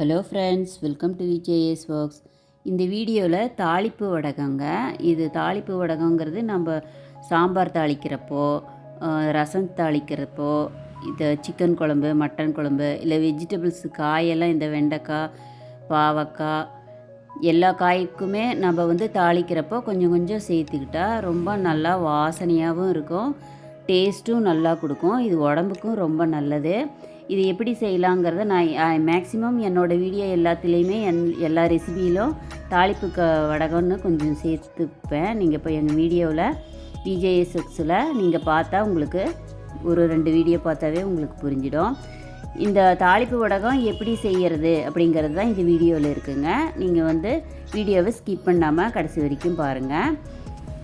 Hello friends welcome to VJS works இந்த வீடியோவில் தாளிப்பு வடகங்க. இது தாளிப்பு வடகங்கிறது நம்ம சாம்பார் தாளிக்கிறப்போ ரசம் தாளிக்கிறப்போ இது சிக்கன் குழம்பு மட்டன் குழம்பு இல்லை வெஜிடபிள்ஸ் காயெல்லாம் இந்த வெண்டைக்காய் பாவக்காய் எல்லா காய்க்குமே நம்ம வந்து தாளிக்கிறப்போ கொஞ்சம் கொஞ்சம் சேர்த்துக்கிட்டா ரொம்ப நல்லா வாசனையாகவும் இருக்கும் டேஸ்ட்டும் நல்லா கொடுக்கும். இது உடம்புக்கும் ரொம்ப நல்லது. இது எப்படி செய்யலாங்கிறத நான் மேக்ஸிமம் என்னோடய வீடியோ எல்லாத்துலேயுமே என் எல்லா ரெசிபியிலும் தாளிப்பு க வடகம்னு கொஞ்சம் சேர்த்துப்பேன். நீங்கள் இப்போ எங்கள் வீடியோவில் விஜேஎஸ்எக்ஸில் நீங்கள் பார்த்தா உங்களுக்கு ஒரு ரெண்டு வீடியோ பார்த்தாவே உங்களுக்கு புரிஞ்சிடும். இந்த தாளிப்பு வடகம் எப்படி செய்கிறது அப்படிங்கிறது தான் இந்த வீடியோவில் இருக்குங்க. நீங்கள் வந்து வீடியோவை ஸ்கிப் பண்ணாமல் கடைசி வரைக்கும் பாருங்கள்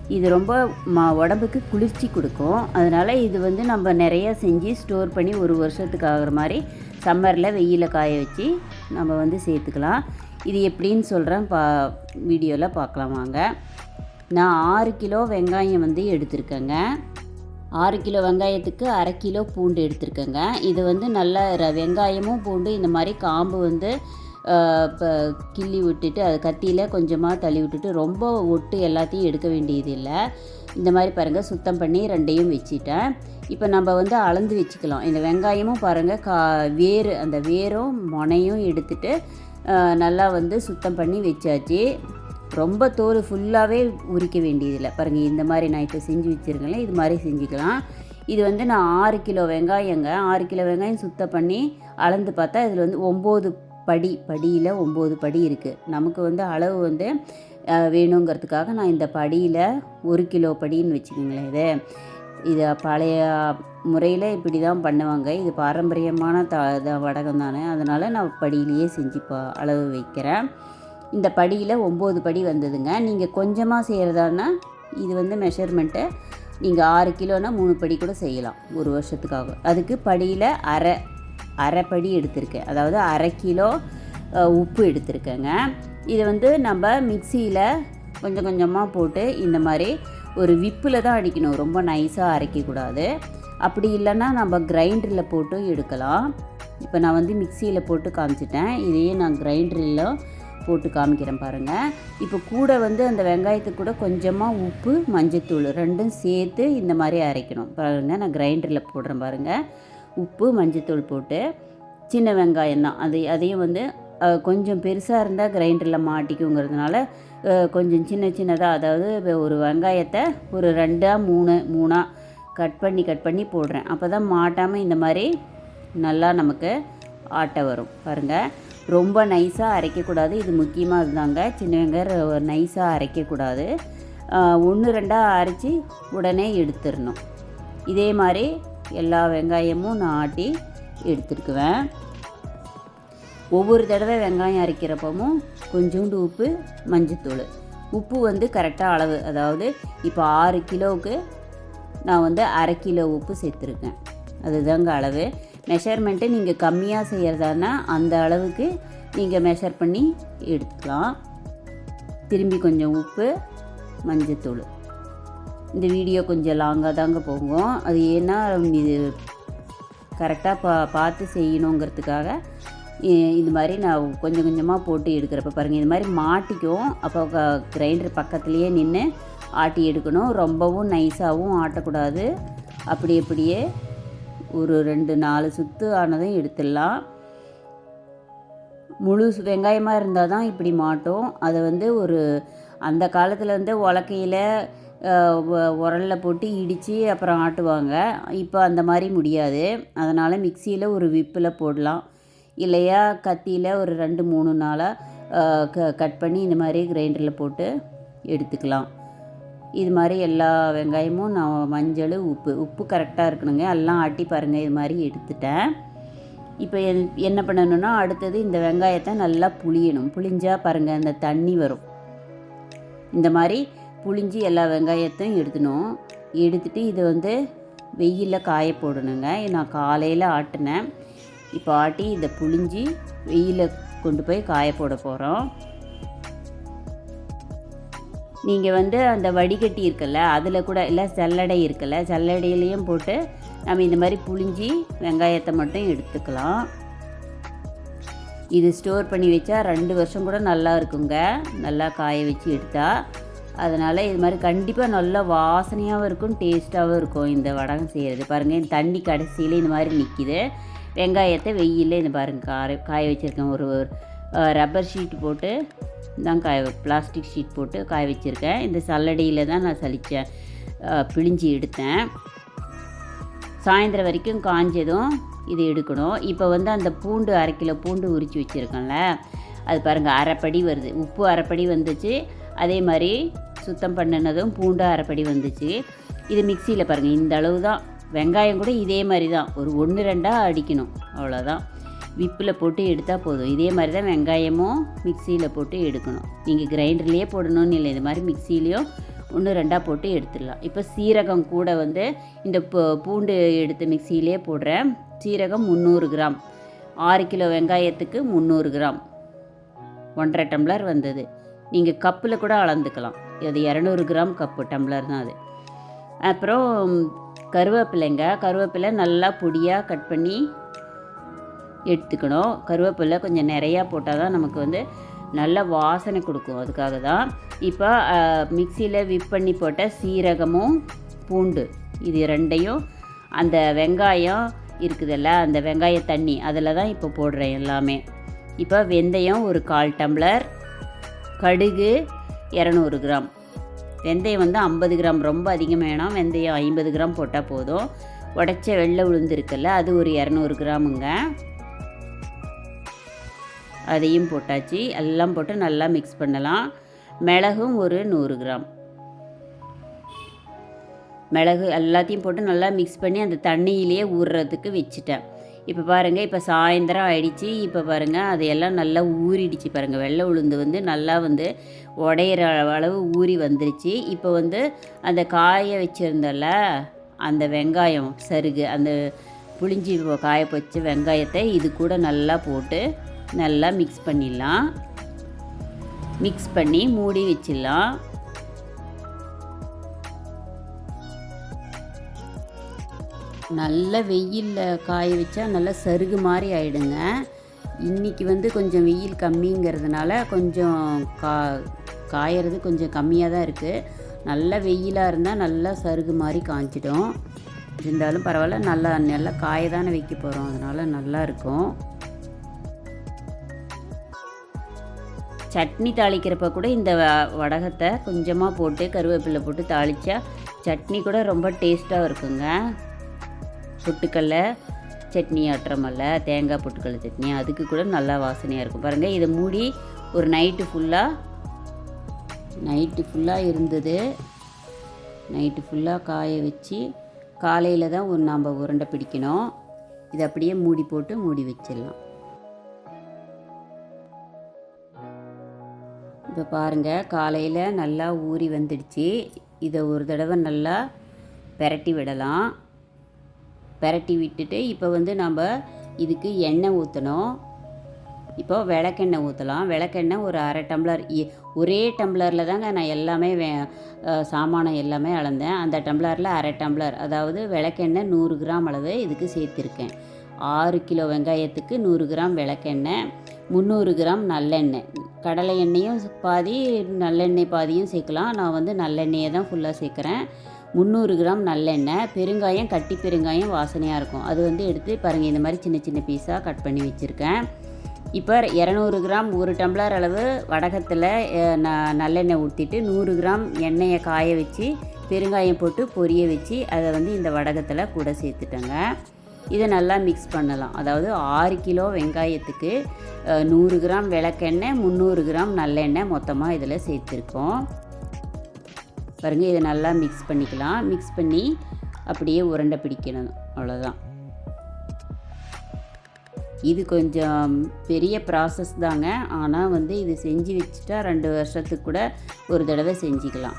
இது ரொம்ப ம உடம்புக்கு குளிர்ச்சி கொடுக்கும். அதனால் இது வந்து நம்ம நிறைய செஞ்சு ஸ்டோர் பண்ணி ஒரு வருஷத்துக்கு ஆகிற மாதிரி சம்மரில் வெயிலில் காய வச்சு நம்ம வந்து சேர்த்துக்கலாம். இது எப்படின்னு சொல்கிறேன் பா வீடியோவில் பார்க்கலாம் வாங்க. நான் ஆறு கிலோ வெங்காயம் வந்து எடுத்திருக்கேங்க. ஆறு கிலோ வெங்காயத்துக்கு அரை கிலோ பூண்டு எடுத்திருக்கேங்க. இது வந்து நல்ல ர- வெங்காயமும் பூண்டு இந்த மாதிரி காம்பு வந்து கிள்ளி விட்டுட்டு அது கத்தியில் கொஞ்சமாக தள்ளி விட்டுட்டு ரொம்ப ஒட்டு எல்லாத்தையும் எடுக்க வேண்டியது இல்லை இந்த மாதிரி பாருங்கள் சுத்தம் பண்ணி ரெண்டையும் வச்சுட்டேன். இப்போ நம்ம வந்து அளந்து வச்சுக்கலாம். இந்த வெங்காயமும் பாருங்கள் கா வேர் அந்த வேரும் முனையும் எடுத்துட்டு நல்லா வந்து சுத்தம் பண்ணி வச்சாச்சு. ரொம்ப தோல் ஃபுல்லாகவே உரிக்க வேண்டியதில்லை. பாருங்கள் இந்த மாதிரி நான் இப்போ செஞ்சு வச்சுருக்கேன்ல இது மாதிரி செஞ்சுக்கலாம். இது வந்து நான் ஆறு கிலோ வெங்காயங்க ஆறு கிலோ வெங்காயம் சுத்தம் பண்ணி அளந்து பார்த்தா இதில் வந்து ஒம்பது படி படியில் ஒம்பது படி இருக்குது நமக்கு வந்து அளவு வந்து வேணுங்கிறதுக்காக நான் இந்த படியில் ஒரு கிலோ படின்னு வச்சுக்கோங்களேன் இது. இது பழைய முறையில் இப்படி தான் பண்ணுவாங்க. இது பாரம்பரியமான த வடகம் தானே. அதனால் நான் படியிலேயே செஞ்சு பா அளவு வைக்கிறேன். இந்த படியில் ஒம்பது படி வந்ததுங்க. நீங்கள் கொஞ்சமாக செய்கிறதானா இது வந்து மெஷர்மெண்ட்டு நீங்கள் ஆறு கிலோனா மூணு படி கூட செய்யலாம் ஒரு வருஷத்துக்காக. அதுக்கு படியில் அரை அரைப்படி எடுத்திருக்கேன். அதாவது அரை கிலோ உப்பு எடுத்திருக்கேங்க. இது வந்து நம்ம மிக்சியில் கொஞ்சம் கொஞ்சமாக போட்டு இந்த மாதிரி ஒரு விப்பில் தான் அடிக்கணும். ரொம்ப நைஸாக அரைக்கக்கூடாது. அப்படி இல்லைன்னா நம்ம கிரைண்டரில் போட்டு எடுக்கலாம். இப்போ நான் வந்து மிக்சியில் போட்டு காமிச்சிட்டேன். இதையே நான் கிரைண்டரில் போட்டு காமிக்கிறேன் பாருங்கள் இப்போ கூட வந்து அந்த வெங்காயத்துக்கு கூட கொஞ்சமாக உப்பு மஞ்சத்தூள் ரெண்டும் சேர்த்து இந்த மாதிரி அரைக்கணும். பாருங்கள் நான் கிரைண்டரில் போடுறேன் பாருங்கள் உப்பு மஞ்சத்தூள் போட்டு சின்ன வெங்காயம் தான். அதை அதையும் வந்து கொஞ்சம் பெருசாக இருந்தால் கிரைண்டரில் மாட்டிக்குங்கிறதுனால கொஞ்சம் சின்ன சின்னதாக அதாவது ஒரு வெங்காயத்தை ஒரு ரெண்டாக மூணு மூணாக கட் பண்ணி கட் பண்ணி போடுறேன். அப்போ தான் மாட்டாமல் இந்த மாதிரி நல்லா நமக்கு ஆட்டை வரும். பாருங்கள் ரொம்ப நைஸாக அரைக்கக்கூடாது. இது முக்கியமாக இருந்தாங்க சின்ன வெங்காயம் நைஸாக அரைக்கக்கூடாது. ஒன்று ரெண்டாக அரைச்சி உடனே எடுத்துடணும். இதே மாதிரி எல்லா வெங்காயமும் நான் ஆட்டி எடுத்துருக்குவேன். ஒவ்வொரு தடவை வெங்காயம் அரைக்கிறப்பவும் கொஞ்சோண்டு உப்பு மஞ்சத்தூள். உப்பு வந்து கரெக்டாக அளவு. அதாவது இப்போ ஆறு கிலோவுக்கு நான் வந்து அரை கிலோ உப்பு சேர்த்துருக்கேன். அதுதாங்க அளவு. மெஷர்மெண்ட்டு நீங்கள் கம்மியாக செய்கிறதானா அந்த அளவுக்கு நீங்கள் மெஷர் பண்ணி எடுத்துக்கலாம். திரும்பி கொஞ்சம் உப்பு மஞ்சத்தூள். இந்த வீடியோ கொஞ்சம் லாங்காக தாங்க போகும். அது ஏன்னா இது கரெக்டாக பா பார்த்து செய்யணுங்கிறதுக்காக இது மாதிரி நான் கொஞ்சம் கொஞ்சமாக போட்டு எடுக்கிறப்ப பாருங்கள் இது மாதிரி மாட்டிக்கும். அப்போ கிரைண்டர் பக்கத்துலேயே நின்று ஆட்டி எடுக்கணும். ரொம்பவும் நைஸாகவும் ஆட்டக்கூடாது. அப்படி அப்படியே ஒரு ரெண்டு நாலு சுற்று ஆனதும் எடுத்துடலாம். முழு வெங்காயமாக இருந்தால் தான் இப்படி மாட்டும். அதை வந்து ஒரு அந்த காலத்தில் வந்து உலக்கையில் உரலில் போட்டு இடித்து அப்புறம் ஆட்டுவாங்க. இப்போ அந்த மாதிரி முடியாது. அதனால் மிக்சியில் ஒரு விப்பில் போடலாம். இல்லையா கத்தியில் ஒரு ரெண்டு மூணு நாளாக க கட் பண்ணி இந்த மாதிரி கிரைண்டரில் போட்டு எடுத்துக்கலாம். இது மாதிரி எல்லா வெங்காயமும் நான் மஞ்சள் உப்பு உப்பு கரெக்டாக இருக்கணுங்க. எல்லாம் ஆட்டி பாருங்கள் இது மாதிரி எடுத்துட்டேன். இப்போ என்- என்ன பண்ணணும்னா அடுத்தது இந்த வெங்காயத்தை நல்லா புளியணும் புளிஞ்சால் பாருங்கள் அந்த தண்ணி வரும். இந்த மாதிரி புளிஞ்சு எல்லா வெங்காயத்தையும் எடுத்துணும். எடுத்துட்டு இதை வந்து வெயிலில் காய போடணுங்க. நான் காலையில் ஆட்டினேன். இப்போ ஆட்டி இதை புளிஞ்சு வெயிலில் கொண்டு போய் காய போட போகிறோம் நீங்கள் வந்து அந்த வடிகட்டி இருக்குல்ல அதில் கூட இல்லை சல்லடை இருக்குல்ல சல்லடையிலையும் போட்டு நம்ம இந்த மாதிரி புளிஞ்சி வெங்காயத்தை மட்டும் எடுத்துக்கலாம். இது ஸ்டோர் பண்ணி வச்சா ரெண்டு வருஷம் கூட நல்லா இருக்குங்க. நல்லா காய வச்சு எடுத்தால் அதனால் இது மாதிரி கண்டிப்பாக நல்லா வாசனையாகவும் இருக்கும் டேஸ்ட்டாகவும் இருக்கும் இந்த வடகம் செய்கிறது பாருங்கள் இந்த தண்ணி கடைசியில் இந்த மாதிரி நிற்கிது வெங்காயத்தை வெயிலில் இந்த பாருங்கள் காய காய வச்சுருக்கேன். ஒரு ரப்பர் ஷீட் போட்டு தான் காய பிளாஸ்டிக் ஷீட் போட்டு காய வச்சுருக்கேன். இந்த சல்லடியில் தான் நான் சலித்தேன் பிழிஞ்சி எடுத்தேன். சாயந்தரம் வரைக்கும் காஞ்சதும் இது எடுக்கணும். இப்போ வந்து அந்த பூண்டு அரை கிலோ பூண்டு உரித்து வச்சுருக்கோம்ல அது பாருங்கள் அரைப்படி வருது. உப்பு அரைப்படி வந்துச்சு. அதே மாதிரி சுத்தம் பண்ணினதும் பூண்டு அரைப்படி வந்துச்சு. இது மிக்சியில் பாருங்கள் இந்த அளவு தான் வெங்காயம் கூட இதே மாதிரி தான் ஒரு ஒன்று ரெண்டாக அடிக்கணும் அவ்வளோதான் விப்பில் போட்டு எடுத்தால் போதும். இதே மாதிரி தான் வெங்காயமும் மிக்சியில் போட்டு எடுக்கணும். நீங்கள் கிரைண்டர்லேயே போடணும்னு இல்லை இது மாதிரி மிக்சிலையும் ஒன்று ரெண்டாக போட்டு எடுத்துடலாம். இப்போ சீரகம் கூட வந்து இந்த பூண்டு எடுத்து மிக்சியிலே போடுறேன். சீரகம் முந்நூறு கிராம். ஆறு கிலோ வெங்காயத்துக்கு முந்நூறு கிராம். ஒன்றரை டம்ளர் வந்தது. நீங்கள் கப்பில் கூட அளந்துக்கலாம். அது இரநூறு கிராம் கப்பு டம்ளர் தான் அது. அப்புறம் கருவேப்பிலைங்க. கருவேப்பிலை நல்லா பொடியாக கட் பண்ணி எடுத்துக்கணும். கருவேப்பிலை கொஞ்சம் நிறையா போட்டால் தான் நமக்கு வந்து நல்ல வாசனை கொடுக்கும். அதுக்காக தான் இப்போ மிக்சியில் விப் பண்ணி போட்ட சீரகமும் பூண்டு இது ரெண்டையும் அந்த வெங்காயம் இருக்குதுல்ல அந்த வெங்காய தண்ணி அதில் தான் இப்போ போடுறேன் எல்லாமே. இப்போ வெந்தயம் ஒரு கால் டம்ளர் கடுகு இரநூறு கிராம். வெந்தயம் வந்து ஐம்பது கிராம் ரொம்ப அதிகம் வேணாம். வெந்தயம் ஐம்பது கிராம் போட்டால் போதும். உடச்ச வெள்ளை உளுந்து இருக்குல்ல அது ஒரு இரநூறு கிராமுங்க. அதையும் போட்டாச்சு. எல்லாம் போட்டு நல்லா மிக்ஸ் பண்ணலாம். மிளகும் ஒரு நூறு கிராம். மிளகு எல்லாத்தையும் போட்டு நல்லா மிக்ஸ் பண்ணி அந்த தண்ணியிலேயே ஊறுறதுக்கு வச்சுட்டேன். இப்போ பாருங்கள் இப்போ சாயந்தரம் ஆயிடுச்சு. இப்போ பாருங்கள் அதையெல்லாம் நல்லா ஊறிடுச்சு பாருங்கள் வெள்ளை உளுந்து வந்து நல்லா வந்து உடையிற அளவு ஊறி வந்துருச்சு. இப்போ வந்து அந்த காய வச்சுருந்தல அந்த வெங்காயம் சருகு அந்த புளிஞ்சி காய வச்ச வெங்காயத்தை இது கூட நல்லா போட்டு நல்லா மிக்ஸ் பண்ணிடலாம். மிக்ஸ் பண்ணி மூடி வச்சிடலாம். நல்ல வெயிலில் காய வச்சா நல்லா சருகு மாதிரி ஆகிடுங்க இன்றைக்கி வந்து கொஞ்சம் வெயில் கம்மிங்கிறதுனால கொஞ்சம் கா காயறது கொஞ்சம் கம்மியாக தான் இருக்குது நல்ல வெயிலாக இருந்தால் நல்லா சருகு மாதிரி காய்ச்சிடும் இருந்தாலும் பரவாயில்ல நல்லா நல்லா காய தானே வைக்க போகிறோம் அதனால் நல்லாயிருக்கும் சட்னி தாளிக்கிறப்ப கூட இந்த வடகத்தை கொஞ்சமாக போட்டு கருவேப்பிலை போட்டு தாளித்தா சட்னி கூட ரொம்ப டேஸ்ட்டாக இருக்குங்க. பொட்டுக்கடல சட்னி ஆட்டுறமல்ல தேங்காய் பொட்டுக்கடலை சட்னி அதுக்கு கூட நல்லா வாசனையாக இருக்கும். பாருங்கள் இதை மூடி ஒரு நைட்டு ஃபுல்லாக நைட்டு ஃபுல்லாக இருந்தது. நைட்டு ஃபுல்லாக காய வச்சு காலையில் தான் ஒரு நாம் உருண்டை பிடிக்கணும். இதை அப்படியே மூடி போட்டு மூடி வச்சிடலாம். இப்போ பாருங்கள் காலையில் நல்லா ஊறி வந்துடுச்சு. இதை ஒரு தடவை நல்லா பெரட்டி விடலாம். பெரட்டி விட்டுட்டு இப்போ வந்து நம்ம இதுக்கு எண்ணெய் ஊற்றணும் இப்போ விளக்கெண்ணெய் ஊற்றலாம் விளக்கெண்ணெய் ஒரு அரை டம்ளர். ஒரே டம்ளரில் தாங்க நான் எல்லாமே வே சாமானம் எல்லாமே அளந்தேன். அந்த டம்ளரில் அரை டம்ளர் அதாவது விளக்கெண்ணெய் நூறு கிராம் அளவு இதுக்கு சேர்த்துருக்கேன். ஆறு கிலோ வெங்காயத்துக்கு நூறு கிராம் விளக்கெண்ணெய் முந்நூறு கிராம் நல்லெண்ணெய். கடலை எண்ணெயும் பாதி நல்லெண்ணெய் பாதியும் சேர்க்கலாம். நான் வந்து நல்லெண்ணெயை தான் ஃபுல்லாக சேர்க்குறேன். முந்நூறு கிராம் நல்லெண்ணெய் பெருங்காயம் கட்டி பெருங்காயம் வாசனையாக இருக்கும். அது வந்து எடுத்து பாருங்கள் இந்த மாதிரி சின்ன சின்ன பீஸாக கட் பண்ணி வச்சுருக்கேன். இப்போ இரநூறு கிராம் ஒரு டம்ளர் அளவு வடகத்தில் ந நல்லெண்ணெய் ஊற்றிட்டு நூறு கிராம் எண்ணெயை காய வச்சு பெருங்காயம் போட்டு பொரிய வச்சு அதை வந்து இந்த வடகத்தில் கூட சேர்த்துட்டேங்க. இதை நல்லா மிக்ஸ் பண்ணலாம். அதாவது ஆறு கிலோ வெங்காயத்துக்கு நூறு கிராம் விளக்கெண்ணெய் முந்நூறு கிராம் நல்லெண்ணெய் மொத்தமாக இதில் சேர்த்துருக்கோம். பாருங்கள் இதை நல்லா மிக்ஸ் பண்ணிக்கலாம். மிக்ஸ் பண்ணி அப்படியே உருண்டை பிடிக்கணும். அவ்வளோதான் இது கொஞ்சம் பெரிய ப்ராசஸ் தாங்க. ஆனால் வந்து இது செஞ்சு வச்சுட்டா ரெண்டு வருஷத்துக்கு கூட ஒரு தடவை செஞ்சுக்கலாம்.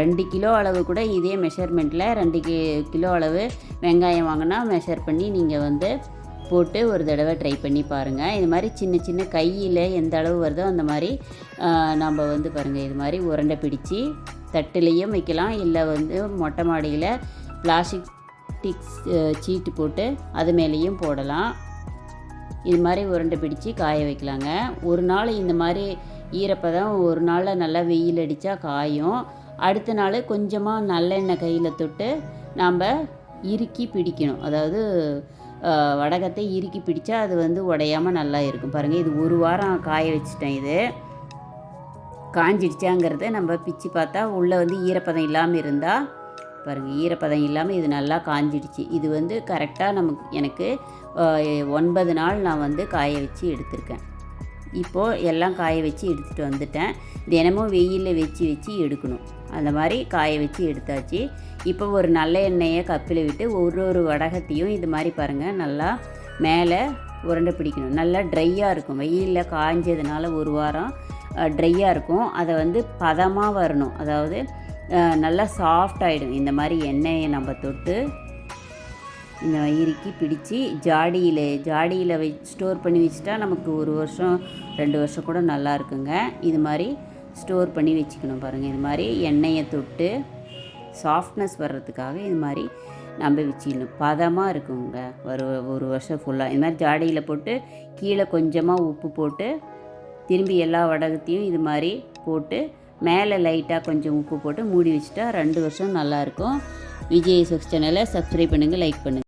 ரெண்டு கிலோ அளவு கூட இதே மெஷர்மெண்ட்டில் ரெண்டு கி கிலோ அளவு வெங்காயம் வாங்கினா மெஷர் பண்ணி நீங்கள் வந்து போட்டு ஒரு தடவை ட்ரை பண்ணி பாருங்கள் இது மாதிரி சின்ன சின்ன கையில் எந்த அளவு வருதோ அந்த மாதிரி நம்ம வந்து பாருங்கள் இது மாதிரி உருண்டை பிடிச்சி தட்டுலேயும் வைக்கலாம். இல்லை வந்து மொட்டை மாடியில் பிளாஸ்டிக் டிக்ஸ் சீட்டு போட்டு அது மேலேயும் போடலாம். இது மாதிரி உருண்டை பிடிச்சி காய வைக்கலாங்க. ஒரு நாள் இந்த மாதிரி ஈரப்பதம் ஒரு நாளில் நல்லா வெயில் அடித்தா காயும். அடுத்த நாள் கொஞ்சமாக நல்லெண்ணெய் கையில் தொட்டு நாம் இறுக்கி பிடிக்கணும். அதாவது வடகத்தை இறுக்கி பிடிச்சா அது வந்து உடையாமல் நல்லா இருக்கும். பாருங்கள் இது ஒரு வாரம் காய வச்சிட்டேன் இது. காஞ்சிடுச்சாங்கிறத நம்ம பிச்சு பார்த்தா உள்ளே வந்து ஈரப்பதம் இல்லாமல் இருந்தால் பாருங்கள் ஈரப்பதம் இல்லாமல் இது நல்லா காஞ்சிடுச்சு. இது வந்து கரெக்டாக நமக்கு எனக்கு ஒன்பது நாள் நான் வந்து காய வச்சு எடுத்திருக்கேன். இப்போது எல்லாம் காய வச்சு எடுத்துகிட்டு வந்துட்டேன். தினமும் வெயிலில் வச்சு வச்சு எடுக்கணும். அந்த மாதிரி காய வச்சு எடுத்தாச்சு. இப்போ ஒரு நல்ல எண்ணெயை கப்பில் விட்டு ஒரு ஒரு வடகத்தையும் இது மாதிரி பாருங்கள் நல்லா மேலே உருண்டை பிடிக்கணும். நல்லா ட்ரையாக இருக்கும். வெயிலில் காஞ்சதுனால ஒரு வாரம் ட்ரையாக இருக்கும். அதை வந்து பதமாக வரணும். அதாவது நல்லா சாஃப்ட் ஆகிடும் இந்த மாதிரி எண்ணெயை நம்ம தொட்டு இந்த இறுக்கி பிடிச்சி ஜாடியில் ஜாடியில் வை ஸ்டோர் பண்ணி வச்சுட்டா நமக்கு ஒரு வருஷம் ரெண்டு வருஷம் கூட நல்லா இருக்குங்க. இது மாதிரி ஸ்டோர் பண்ணி வச்சுக்கணும் பாருங்கள் இது மாதிரி எண்ணெயை தொட்டு சாஃப்ட்னஸ் வர்றதுக்காக இது மாதிரி நம்ம வச்சிடணும். பதமாக இருக்குங்க. ஒரு ஒரு வருஷம் ஃபுல்லாக இது மாதிரி ஜாடியில் போட்டு கீழே கொஞ்சமாக உப்பு போட்டு திரும்பி எல்லா வடகத்தையும் இது மாதிரி போட்டு மேலே லைட்டாக கொஞ்சம் உப்பு போட்டு மூடி வச்சுட்டா ரெண்டு வருஷம் நல்லாயிருக்கும் விஜய் சொக்ஸ் சேனலை சப்ஸ்கிரைப் பண்ணுங்கள் லைக் பண்ணுங்கள்